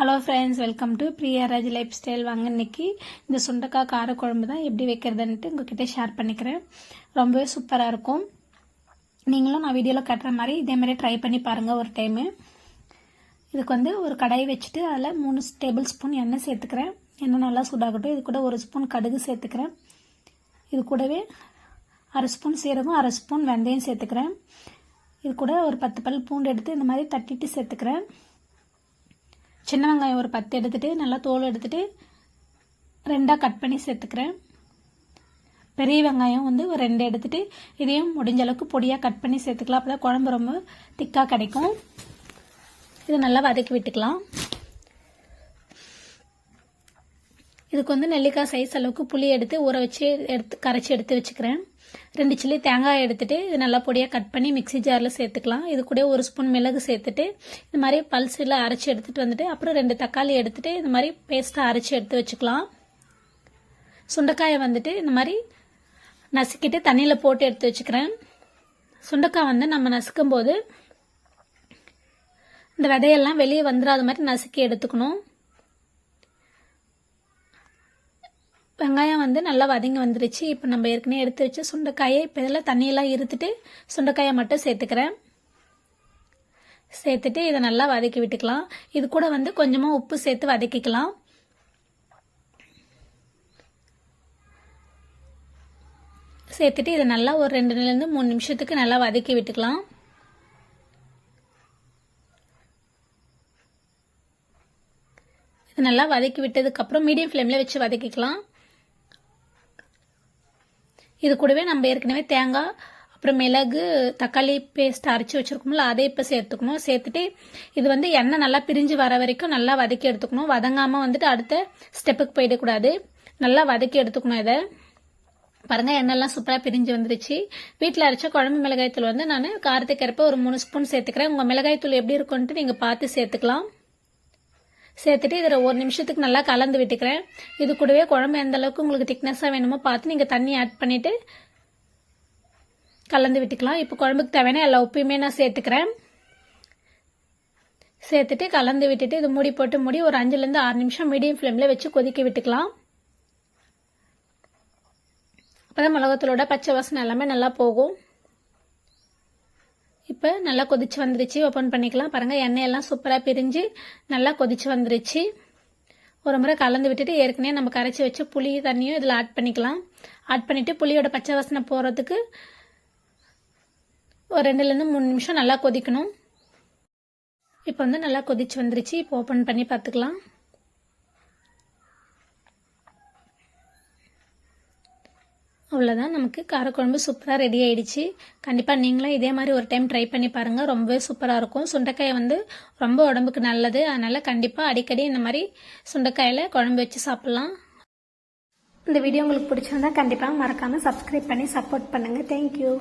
Hello friends welcome to Priyaraj lifestyle வாங்க இன்னைக்கு இந்த சுண்டக்காய் காரக்குழம்பு தான் எப்படி வைக்கிறதுன்ட்டு உங்ககிட்ட ஷேர் பண்ணிக்கிறேன். ரொம்பவே சூப்பராக இருக்கும். நீங்களும் நான் வீடியோவில் கட்டுற மாதிரி இதே மாதிரி ட்ரை பண்ணி பாருங்கள் ஒரு டைமு இதுக்கு வந்து ஒரு கடாயை வச்சுட்டு அதில் மூணு டேபிள் ஸ்பூன் எண்ணெய் சேர்த்துக்கிறேன். எண்ணெய் நல்லா சூடாகட்டும். இது கூட ஒரு ஸ்பூன் கடுகு சேர்த்துக்கிறேன். இது கூடவே அரை ஸ்பூன் சீரகம் அரை ஸ்பூன் வெந்தயம் சேர்த்துக்கிறேன். இது கூட ஒரு பத்து பல் பூண்டு எடுத்து இந்த மாதிரி தட்டிட்டு சேர்த்துக்கிறேன். சின்ன வெங்காயம் ஒரு பத்து எடுத்துகிட்டு நல்லா தோல் எடுத்துகிட்டு ரெண்டாக கட் பண்ணி சேர்த்துக்கிறேன். பெரிய வெங்காயம் வந்து ஒரு ரெண்டு எடுத்துகிட்டு இதையும் முடிஞ்ச அளவுக்கு பொடியாக கட் பண்ணி சேர்த்துக்கலாம். அப்போ தான் குழம்பு ரொம்ப திக்காக கிடைக்கும். இதை நல்லா வதக்கி விட்டுக்கலாம். இதுக்கு வந்து நெல்லிக்காய் சைஸ் அளவுக்கு புளி எடுத்து ஊற வச்சு எடுத்து கரைச்சி எடுத்து வச்சுக்கிறேன். ரெண்டு சில்லி தேங்காய் எடுத்துட்டு இது நல்லா பொடியாக கட் பண்ணி மிக்சி ஜாரில் சேர்த்துக்கலாம். இது கூட ஒரு ஸ்பூன் மிளகு சேர்த்துட்டு இது மாதிரி பல்சில் அரைச்சி எடுத்துகிட்டு வந்துட்டு அப்புறம் ரெண்டு தக்காளி எடுத்துட்டு இது மாதிரி பேஸ்ட்டாக அரைச்சி எடுத்து வச்சுக்கலாம். சுண்டைக்காயை வந்துட்டு இந்த மாதிரி நசுக்கிட்டு தண்ணியில் போட்டு எடுத்து வச்சுக்கிறேன். சுண்டைக்காய் வந்து நம்ம நசுக்கும் போது இந்த விதையெல்லாம் வெளியே வந்துடாத மாதிரி நசுக்கி எடுத்துக்கணும். வெங்காயம் வந்து நல்லா வதங்கி வந்துருச்சு. இப்போ நம்ம ஏற்கனவே எடுத்து வச்சு சுண்டைக்காயை இப்போ இதில் தண்ணியெல்லாம் இருத்துட்டு சுண்டைக்காயை மட்டும் சேர்த்துக்கிறேன். சேர்த்துட்டு இதை நல்லா வதக்கி விட்டுக்கலாம். இது கூட வந்து கொஞ்சமாக உப்பு சேர்த்து வதக்கிக்கலாம். சேர்த்துட்டு இதை நல்லா ஒரு ரெண்டுலேருந்து மூணு நிமிஷத்துக்கு நல்லா வதக்கி விட்டுக்கலாம். இது நல்லா வதக்கி விட்டதுக்கப்புறம் மீடியம் ஃப்ளேமில் வச்சு வதக்கிக்கலாம். இது கூடவே நம்ம ஏற்கனவே தேங்காய் அப்புறம் மிளகு தக்காளி பேஸ்ட் அரைச்சி வச்சுருக்கோம்ல அதை இப்போ சேர்த்துக்கணும். சேர்த்துட்டு இது வந்து எண்ணெய் நல்லா பிரிஞ்சு வர வரைக்கும் நல்லா வதக்கி எடுத்துக்கணும். வதங்காமல் வந்துட்டு அடுத்த ஸ்டெப்புக்கு போயிடக்கூடாது நல்லா வதக்கி எடுத்துக்கணும் இதை. பாருங்கள் எண்ணெய்லாம் சூப்பராக பிரிஞ்சு வந்துருச்சு. வீட்டில் அரைச்ச குழம்பு மிளகாய்த்தூள் வந்து நான் காரத்துக்கு ஒரு மூணு ஸ்பூன் சேர்த்துக்கிறேன். உங்கள் மிளகாய்த்தூள் எப்படி இருக்குன்ட்டு நீங்கள் பார்த்து சேர்த்துக்கலாம். சேர்த்துட்டு இதில் ஒரு நிமிஷத்துக்கு நல்லா கலந்து விட்டுக்கிறேன். இது கூடவே குழம்பு எந்த அளவுக்கு உங்களுக்கு திக்னஸாக வேணுமோ பார்த்து நீங்கள் தண்ணி ஆட் பண்ணிவிட்டு கலந்து விட்டுக்கலாம். இப்போ குழம்புக்கு தேவையான எல்லா உப்பையுமே நான் சேர்த்துக்கிறேன். சேர்த்துட்டு கலந்து விட்டுட்டு இது மூடி போட்டு மூடி ஒரு அஞ்சுலேருந்து ஆறு நிமிஷம் மீடியம் ஃப்ளேமில் வச்சு கொதிக்க விட்டுக்கலாம். அப்போ தான் மிளகத்தூளோட பச்சை வாசனை எல்லாமே நல்லா போகும். இப்போ நல்லா கொதிச்சு வந்துருச்சு. ஓப்பன் பண்ணிக்கலாம். பாருங்கள் எண்ணெயெல்லாம் சூப்பராக பிரிஞ்சு நல்லா கொதிச்சு வந்துருச்சு. ஒரு முறை கலந்து விட்டுட்டு ஏற்கனவே நம்ம கரைச்சி வச்சு புளி தண்ணியும் இதில் ஆட் பண்ணிக்கலாம். ஆட் பண்ணிவிட்டு புளியோட பச்சை வாசனை போகிறதுக்கு ஒரு ரெண்டுலேருந்து மூணு நிமிஷம் நல்லா கொதிக்கணும். இப்போ வந்து நல்லா கொதிச்சு வந்துருச்சு. இப்போ ஓப்பன் பண்ணி பார்த்துக்கலாம். அவ்வளோதான் நமக்கு காரக்குழம்பு சூப்பராக ரெடி ஆகிடுச்சு கண்டிப்பாக நீங்களும் இதே மாதிரி ஒரு டைம் ட்ரை பண்ணி பாருங்கள் ரொம்பவே சூப்பராக இருக்கும். சுண்டைக்காய் வந்து ரொம்ப உடம்புக்கு நல்லது. அதனால் கண்டிப்பாக அடிக்கடி இந்த மாதிரி சுண்டைக்காயில் குழம்பு வச்சு சாப்பிட்லாம். இந்த வீடியோ உங்களுக்கு பிடிச்சிருந்தா கண்டிப்பாக மறக்காமல் சப்ஸ்கிரைப் பண்ணி சப்போர்ட் பண்ணுங்கள் தேங்க்யூ